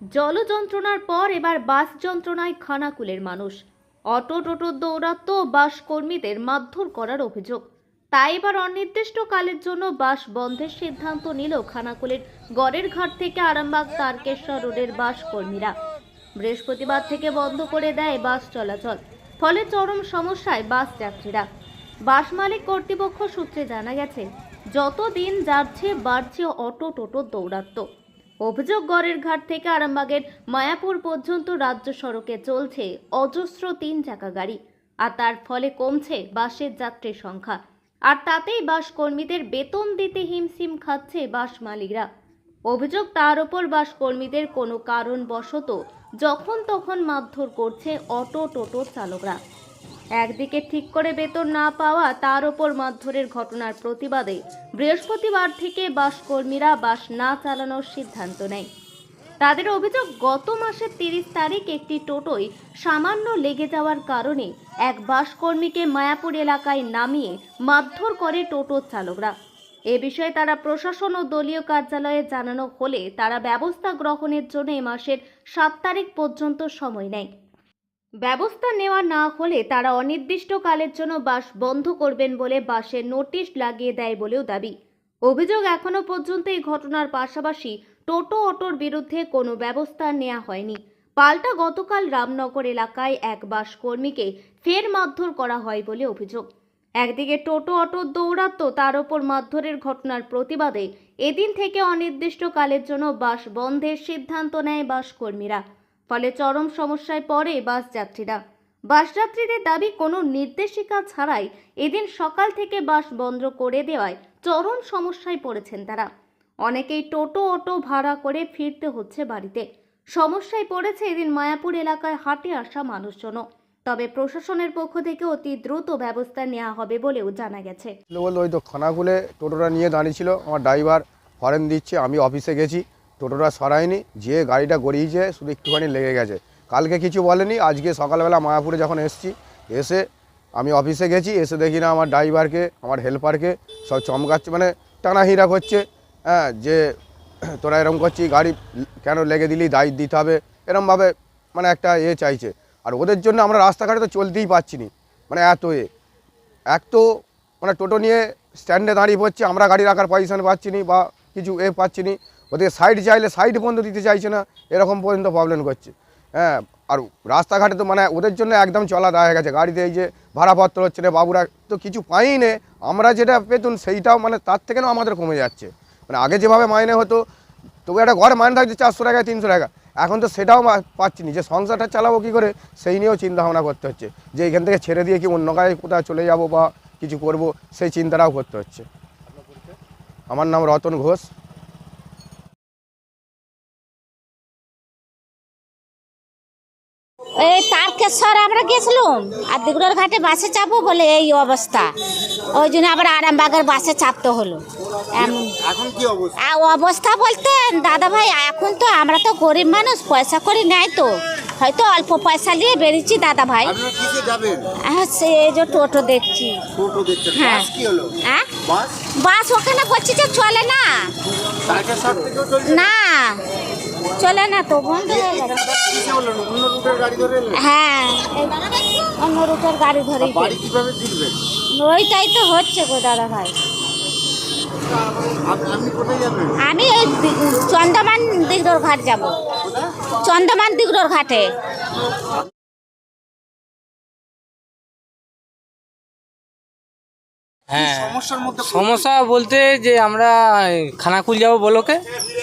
জল যন্ত্রণার পর এবার বাস যন্ত্রণায় খানাকুলের মানুষ। অটো টোটো দৌরাত্ম বাস কর্মীদের মারধর করার অভিযোগ। তাই এবার অনির্দিষ্টকালের জন্য বাস বন্ধের সিদ্ধান্ত নিল খানাকুলের গড়ের ঘাট থেকে আরামবাগ তারকেশ্বর রোডের বাস কর্মীরা বৃহস্পতিবার থেকে বন্ধ করে দেয় বাস চলাচল, ফলে চরম সমস্যায় বাস যাত্রীরা। বাস মালিক কর্তৃপক্ষ সূত্রে জানা গেছে যত দিন যাচ্ছে বাড়ছে অটো টোটো দৌরাত্ম অভিযোগ গড়ের ঘাট থেকে আরামবাগের মায়াপুর পর্যন্ত রাজ্য সড়কে চলছে অজস্র তিন চাকা গাড়ি, আর তার ফলে কমছে বাসের যাত্রীর সংখ্যা। আর তাতেই বাস কর্মীদের বেতন দিতে হিমশিম খাচ্ছে বাস মালিকরা। অভিযোগ তার ওপর বাস কর্মীদের কোনো কারণবশত যখন তখন মারধর করছে অটো টোটো চালকরা। একদিকে ঠিক করে বেতন না পাওয়া, তার ওপর মারধরের ঘটনার প্রতিবাদে বৃহস্পতিবার থেকে বাস কর্মীরা বাস না চালানোর সিদ্ধান্ত নেয়। তাদের অভিযোগ, গত মাসের তিরিশ তারিখ একটি টোটোয় সামান্য লেগে যাওয়ার কারণে এক বাস কর্মীকে মায়াপুর এলাকায় নামিয়ে মারধর করে টোটোর চালকরা। এ বিষয়ে তারা প্রশাসন ও দলীয় কার্যালয়ে জানানো হলে তারা ব্যবস্থা গ্রহণের জন্য এ মাসের সাত তারিখ পর্যন্ত সময় নেয়। ব্যবস্থা নেওয়া না হলে তারা অনির্দিষ্টকালের জন্য বাস বন্ধ করবেন বলে বাসের নোটিশ লাগিয়ে দেয় বলেও দাবি। অভিযোগ এখনও পর্যন্ত এই ঘটনার পাশাপাশি টোটো অটোর বিরুদ্ধে কোনো ব্যবস্থা নেওয়া হয়নি। পাল্টা গতকাল রামনগর এলাকায় এক বাস কর্মীকে ফের মারধর করা হয় বলে অভিযোগ। একদিকে টোটো অটোর দৌরাত্ম, তার ওপর মারধরের ঘটনার প্রতিবাদে এদিন থেকে অনির্দিষ্টকালের জন্য বাস বন্ধের সিদ্ধান্ত নেয় বাস কর্মীরা ফলে চরম সমস্যায় পড়ে বাস যাত্রীরা বাস যাত্রীদের দাবি, কোনো নির্দেশিকা ছাড়াই এদিন সকাল থেকে বাস বন্ধ করে দেওয়ায় চরম সমস্যায় পড়েছেন তারা। অনেকেই টোটো, অটো ভাড়া করে ফিরতে হচ্ছে বাড়িতে। সমস্যায় পড়েছে এদিন মায়াপুর এলাকায় হাটে আসা মানুষজনও। তবে প্রশাসনের পক্ষ থেকে অতি দ্রুত ব্যবস্থা নেওয়া হবে বলেও জানা গেছে। ওই তো টোটোটা নিয়ে দাঁড়িয়েছিল আমার ড্রাইভার হরেন দিচ্ছে, আমি অফিসে গেছি। টোটোটা সরায়নি যে গাড়িটা গড়িয়েছে, শুধু একটুখানি লেগে গেছে। কালকে কিছু বলেনি, আজকে সকালবেলা মায়াপুরে যখন এসছি, এসে আমি অফিসে গেছি, এসে দেখি না আমার ড্রাইভারকে, আমার হেল্পারকে সব চমকাচ্ছে মানে টানাহিরা করছে হ্যাঁ যে তোরা এরম করছি গাড়ি কেন লেগে দিলি, দায়িত্ব দিতে হবে, এরমভাবে মানে একটা এ চাইছে। আর ওদের জন্য আমরা রাস্তাঘাটে তো চলতেই পারছি নি মানে এত এ। এক তো মানে টোটো নিয়ে স্ট্যান্ডে দাঁড়িয়ে পড়ছে, আমরা গাড়ি রাখার পজিশন পাচ্ছি নি বা কিছু এ পাচ্ছি নি ওদের সাইড চাইলে সাইড পর্যন্ত দিতে চাইছে না, এরকম পর্যন্ত প্রবলেম করছে। হ্যাঁ আর রাস্তাঘাটে তো মানে ওদের জন্য একদম চলা দায় হয়ে গেছে। গাড়িতে এই যে ভাড়াপত্র হচ্ছে না বাবুরা, তো কিছু পাই নে আমরা যেটা পেতুন সেইটাও মানে তার থেকে আমাদের কমে যাচ্ছে। মানে আগে যেভাবে মাইনে হতো, তবু একটা ঘর মাইনে থাকছে চারশো টাকা, তিনশো টাকা। এখন তো সেটাও পাচ্ছি না। যে সংসারটা চালাবো কী করে, সেই নিয়েও চিন্তা ভাবনা করতে হচ্ছে। যে এখান থেকে ছেড়ে দিয়ে কি অন্য গায়ে কোথাও চলে যাব বা কিছু করব, সেই চিন্তাটাও করতে হচ্ছে। আমার নাম রতন ঘোষ। এই তারকেশ্বর আমরা গেছিলাম। আর দিগুলোর ঘাটে বাসে চাপবো বলে এই অবস্থা। ওই জন্য আবার আরামবাগের বাসে চাপতে হলো। অবস্থা? বলতে দাদা ভাই এখন তো আমরা তো গরিব মানুষ পয়সা করি নেয় তো। হয়তো অল্প পয়সা নিয়ে বেরিয়েছি দাদা ভাই সে যে টোটো দেখছি। হ্যাঁ। বাস হ্যাঁ? বাস? ওখানে করছি যে চলে না। না। চলে না তো বন্ধ হয়ে গেছে? হ্যাঁ অন্য রুটের গাড়ি ধরে ওইটাই তো হচ্ছে গো দাদা ভাই। আমি এই দি- চন্দ্রমান ঘাট যাব। চন্দমান চন্দ্রমান দিগড়োর ঘাটে। হ্যাঁ সমস্যার মধ্যে সমস্যা বলতে যে আমরা খানাকুল যাব বলোকে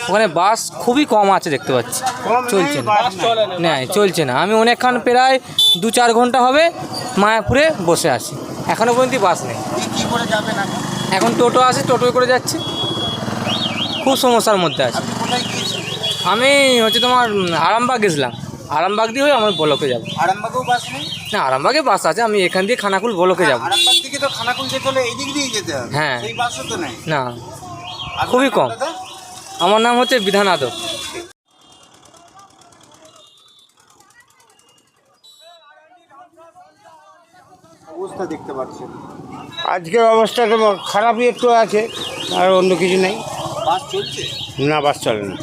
ওখানে বাস খুবই কম আছে দেখতে পাচ্ছি। চলছে না। না চলছে না। আমি অনেকক্ষণ প্রায় দু চার ঘণ্টা হবে মায়াপুরে বসে আছি। এখনও পর্যন্ত বাস নেই। এখন? টোটো আছে টোটোয় করে যাচ্ছে। খুব সমস্যার মধ্যে আছে। আমি হচ্ছে তোমার আরামবাগ গেছিলাম। আরামবাগ দিয়ে হয়ে আমার বলকে যাব। আরামবাগেও বাস নেই? না আরামবাগে বাস আছে। আমি এখান দিয়ে খানাকুল বলকে যাব। আরামবাগ থেকে তো খানাকুল যেতে হলে এই দিক দিয়ে যেতে হবে। হ্যাঁ। সেই বাসও তো নেই। না। খুবই কম। আমার নাম হচ্ছে বিধান আদব আজকের অবস্থা দেখতে পাচ্ছেন। আজকের অবস্থাটা খারাপই একটু আছে আর অন্য কিছু নেই। বাস চলছে? না বাস চলে না।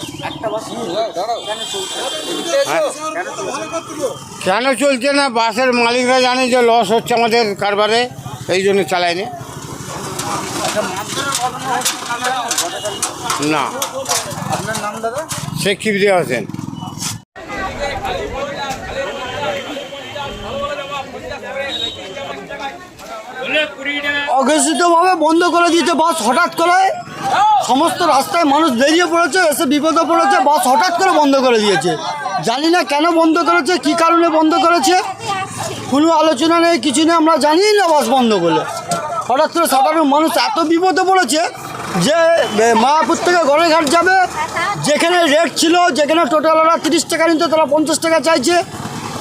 কেন চলছে? না? বাসের মালিকরা জানে যে লস হচ্ছে আমাদের কারবারে। এই জন্য চালায়নি। না। আপনার নাম দাদা অঘোষিতভাবে বন্ধ করে দিয়েছে বাস, হঠাৎ করে সমস্ত রাস্তায় মানুষ বেরিয়ে পড়েছে, এসে বিপদে পড়েছে, বাস হঠাৎ করে বন্ধ করে দিয়েছে। জানি না কেন বন্ধ করেছে, কি কারণে বন্ধ করেছে? কোনো আলোচনা নেই, কিছু নেই, আমরা জানি না বাস বন্ধ করলে। হঠাৎ করে সাধারণ মানুষ এত বিপদে পড়েছে যে মায়াপুর থেকে গড়েঘাট যাবে, যেখানে রেট ছিল, যেখানে টোটালরা তিরিশ টাকা নিত, তারা পঞ্চাশ টাকা চাইছে।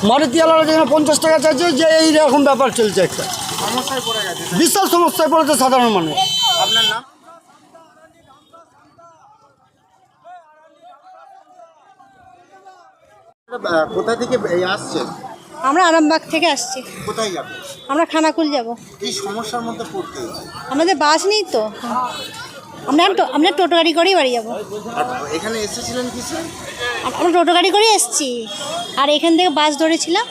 মারুতিওয়ালারা যেখানে পঞ্চাশ টাকা চাইছে, যে এই রকম ব্যাপার চলছে একটা। বিশাল সমস্যায় পড়েছে সাধারণ মানুষ। আপনার নাম? কোথা থেকে এই আসছেন আমরা আরামবাগ থেকে আসছি। কোথায় যাবে? আমরা খানাকুল যাব। কি সমস্যার মধ্যে পড়তে আমাদের বাস নেই তো। আমরা টো- আমরা টোটো গাড়ি করেই বাড়ি যাব। আর এখানে এসেছিলেন কিসে? আমরা টোটো গাড়ি করেই এসেছি। আর এখান থেকে বাস ধরেছিলাম।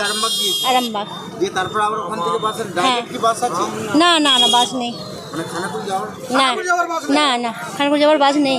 আরামবাগ গিয়েছে আরামবাগ। দিয়ে তারপর আবার ওখান থেকে বাসের ডাইরেক্ট কি বাস আছে? না না না বাস নেই। মানে না না না খানাকুল যাওয়ার বাস নেই।